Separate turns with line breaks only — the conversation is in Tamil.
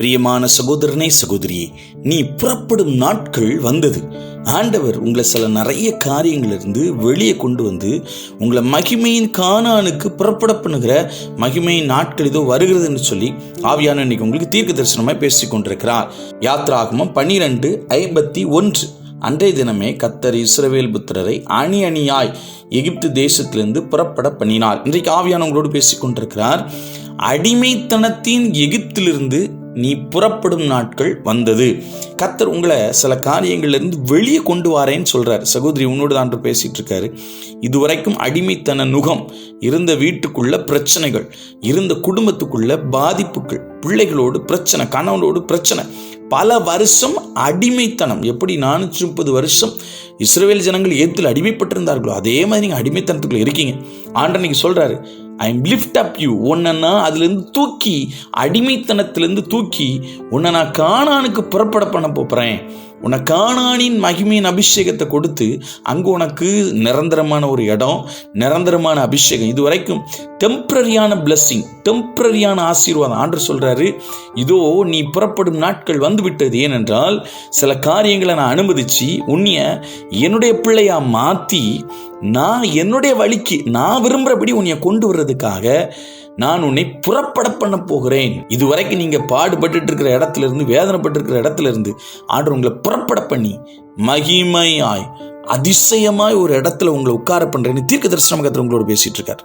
பிரியமான சகோதரனே சகோதரியே நீ புறப்படும் நாட்கள் வந்தது. ஆண்டவர் உங்களை சில நிறைய காரியங்களிலிருந்து வெளியே கொண்டு வந்து உங்களை மகிமையின் காணானுக்கு புறப்பட பண்ணுகிற மகிமையின் நாட்கள் இதோ வருகிறதுன்னு சொல்லி ஆவியான இன்னைக்கு உங்களுக்கு தீர்க்க தரிசனமாக பேசிக் கொண்டிருக்கிறார். யாத்ராகமம் பன்னிரெண்டு ஐம்பத்தி ஒன்று. அன்றைய தினமே கத்தர் இஸ்ரவேல் புத்திரரை அணி அணியாய் எகிப்து தேசத்திலிருந்து புறப்பட பண்ணினார். இன்றைக்கு ஆவியான உங்களோடு பேசிக் கொண்டிருக்கிறார். அடிமைத்தனத்தின் எகிப்திலிருந்து நீ புறப்படும் நாட்கள் வந்தது. கத்தர் உங்களை சில காரியங்கள்லேருந்து வெளியே கொண்டு வாரேன்னு சொல்கிறார் சகோதரி உன்னோடு தான் பேசிட்டு இருக்காரு இதுவரைக்கும் அடிமைத்தன நுகம் இருந்த வீட்டுக்குள்ள பிரச்சனைகள் இருந்த குடும்பத்துக்குள்ள பாதிப்புகள் பிள்ளைகளோடு பிரச்சனை கணவனோடு பிரச்சனை. பல வருஷம் அடிமைத்தனம். எப்படி நானூற்றி முப்பது வருஷம் இஸ்ரேல் ஜனங்கள் ஏத்தில் அடிமைப்பட்டிருந்தார்களோ அதே மாதிரி நீங்கள் அடிமைத்தனத்துக்குள்ள இருக்கீங்க. ஆண்டனைக்கு சொல்கிறாரு I am lift up you ஒன்னா அதுலேருந்து தூக்கி அடிமைத்தனத்திலேருந்து தூக்கி உன்னை நான் காணானுக்கு புறப்பட பண்ண போகிறேன் உனக்கு காணானின் மகிமையின் அபிஷேகத்தை கொடுத்து அங்கே உனக்கு நிரந்தரமான ஒரு இடம் நிரந்தரமான அபிஷேகம். இது வரைக்கும் டெம்பரரியான பிளஸ்ஸிங் டெம்பரரியான ஆசீர்வாதம். ஆண்டு சொல்கிறாரு இதோ நீ புறப்படும் நாட்கள் வந்துவிட்டது. ஏனென்றால் சில காரியங்களை நான் அனுமதிச்சு உன்னைய என்னுடைய பிள்ளையா மாற்றி நான் என்னுடைய வழிக்கு நான் விரும்புகிறபடி உன்னைய கொண்டு வர்றதுக்காக நான் உன்னை புறப்பட பண்ண போகிறேன். இதுவரைக்கும் நீங்கள் பாடுபட்டு இருக்கிற இடத்துல இருந்து வேதனைப்பட்டு இருக்கிற இடத்துல இருந்து ஆண்டு உங்களை புறப்பட பண்ணி மகிமையாய் அதிசயமாய் ஒரு இடத்துல உங்களை உட்கார பண்ணுறேன்னு தீர்க்க தரிசனம் உங்களோட பேசிட்டு இருக்கார்.